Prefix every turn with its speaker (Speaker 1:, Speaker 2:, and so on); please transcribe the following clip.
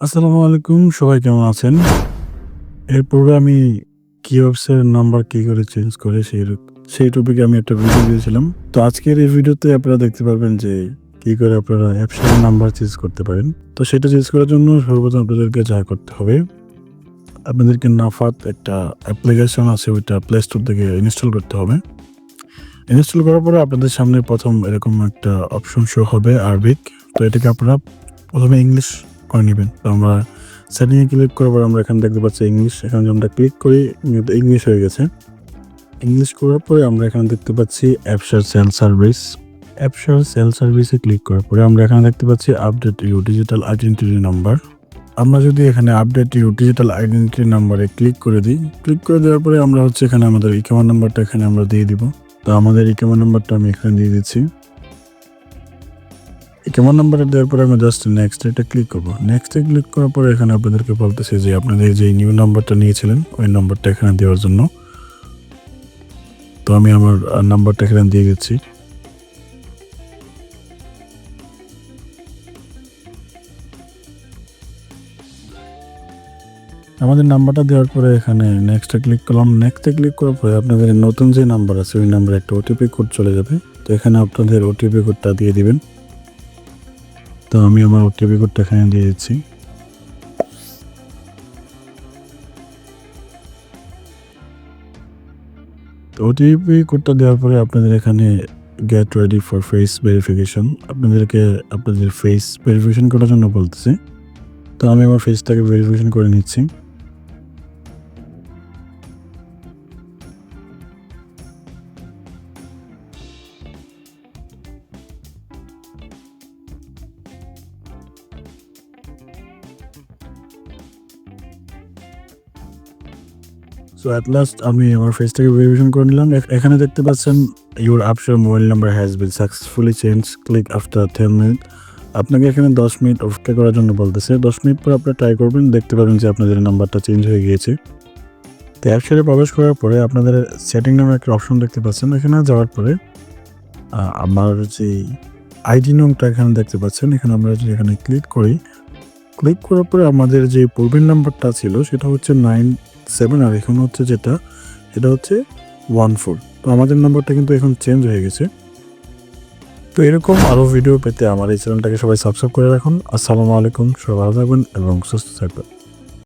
Speaker 1: আসসালামু আলাইকুম, সবাই কেমন আছেন? এরপরে আমি কি অফিসের নাম্বার কি করে চেঞ্জ করে সেই সেই টপিকে আমি একটা ভিডিও দিয়েছিলাম। তো আজকের এই ভিডিওতে আপনারা দেখতে পারবেন যে কি করে আপনারা অ্যাপসের নাম্বার চেঞ্জ করতে পারেন। তো সেটা চেঞ্জ করার জন্য সর্বপ্রথম আপনাদেরকে যা করতে হবে, আপনাদেরকে নাফাত একটা অ্যাপ্লিকেশন আছে, ওইটা প্লে স্টোর থেকে ইনস্টল করতে হবে। ইনস্টল করার পরে আপনাদের সামনে প্রথম এরকম একটা অপশন শো হবে আরবিক। তো এটাকে আপনারা প্রথমে ইংলিশ করে নেবেন। তো আমরা সেটিংয়ে ক্লিক করার পর আমরা এখানে দেখতে পাচ্ছি ইংলিশ এখানে আমরা ক্লিক করি ইংলিশ হয়ে গেছে। ইংলিশ করার পরে আমরা এখানে দেখতে পাচ্ছি অ্যাপসার সেল সার্ভিস অ্যাপসার সেল সার্ভিসে ক্লিক করার পরে আমরা এখানে দেখতে পাচ্ছি update you digital identity number আমরা যদি এখানে আপডেট ইউ ডিজিটাল আইডেন্টিটি নাম্বারে ক্লিক করে দিই ক্লিক করে দেওয়ার পরে আমরা হচ্ছে এখানে আমাদের ইকেমার নাম্বারটা এখানে আমরা দিয়ে দিব। তো আমাদের ইকেমার নাম্বারটা আমি এখানে দিয়ে দিচ্ছি। কেমন নাম্বারে দেওয়ার পরে আমরা জাস্ট নেক্সট এটা ক্লিক করব। নেক্সটে ক্লিক করার পরে এখানে আপনাদেরকে বলতেছে যে আপনাদের যে নিউ নাম্বারটা নিয়েছিলেন, ওই নাম্বারটা এখানে দেওয়ার জন্য। তো আমি আমার নাম্বারটা এখানে দিয়ে দিচ্ছি। আমাদের নাম্বারটা দেওয়ার পরে এখানে নেক্সটে ক্লিক করলাম। নেক্সটে ক্লিক করার পরে আপনাদের নতুন যে নাম্বার আছে, ওই নাম্বারে একটা ওটিপি কোড চলে যাবে। তো এখানে আপনাদের ওটিপি কোডটা দিয়ে দিবেন। তো আমি আমার ওটিপি কোডটা এখানে দিয়ে দিচ্ছি। ওটিপি কোডটা দেওয়ার পরে আপনাদের এখানে get ready for face verification আপনাদেরকে আপনাদের ফেস ভেরিফিকেশন করার জন্য বলতেছি। তো আমি আমার ফেসটাকে ভেরিফিকেশন করে নিচ্ছি। সো অ্যাট লাস্ট আমি আমার ফেসটাকে ভেরিফিকেশন করে নিলাম। এখানে দেখতে পাচ্ছেন your আপসার mobile number has been successfully change click after ten minute আপনাকে এখানে দশ মিনিট অপেক্ষা করার জন্য বলতেছে। দশ মিনিট পর আপনারা ট্রাই করবেন, দেখতে পাবেন যে আপনাদের নাম্বারটা চেঞ্জ হয়ে গিয়েছে। তো অ্যাপসারে প্রবেশ করার পরে আপনাদের সেটিং নামে একটা অপশন দেখতে পাচ্ছেন। এখানে যাওয়ার পরে আমার যে আইডি নংটা এখানে দেখতে পাচ্ছেন। এখানে আমরা যদি এখানে ক্লিক করি ক্লিক করার পরে আমাদের যে পূর্বের নাম্বারটা ছিল, সেটা হচ্ছে নাইন সেভেন আর এখন হচ্ছে যেটা, সেটা হচ্ছে ওয়ান ফোর তো আমাদের নাম্বারটা কিন্তু এখন চেঞ্জ হয়ে গেছে। তো এরকম আরও ভিডিও পেতে আমার এই চ্যানেলটাকে সবাই সাবস্ক্রাইব করে রাখুন। আসসালামু আলাইকুম, সবাই ভালো থাকবেন এবং সুস্থ থাকবেন।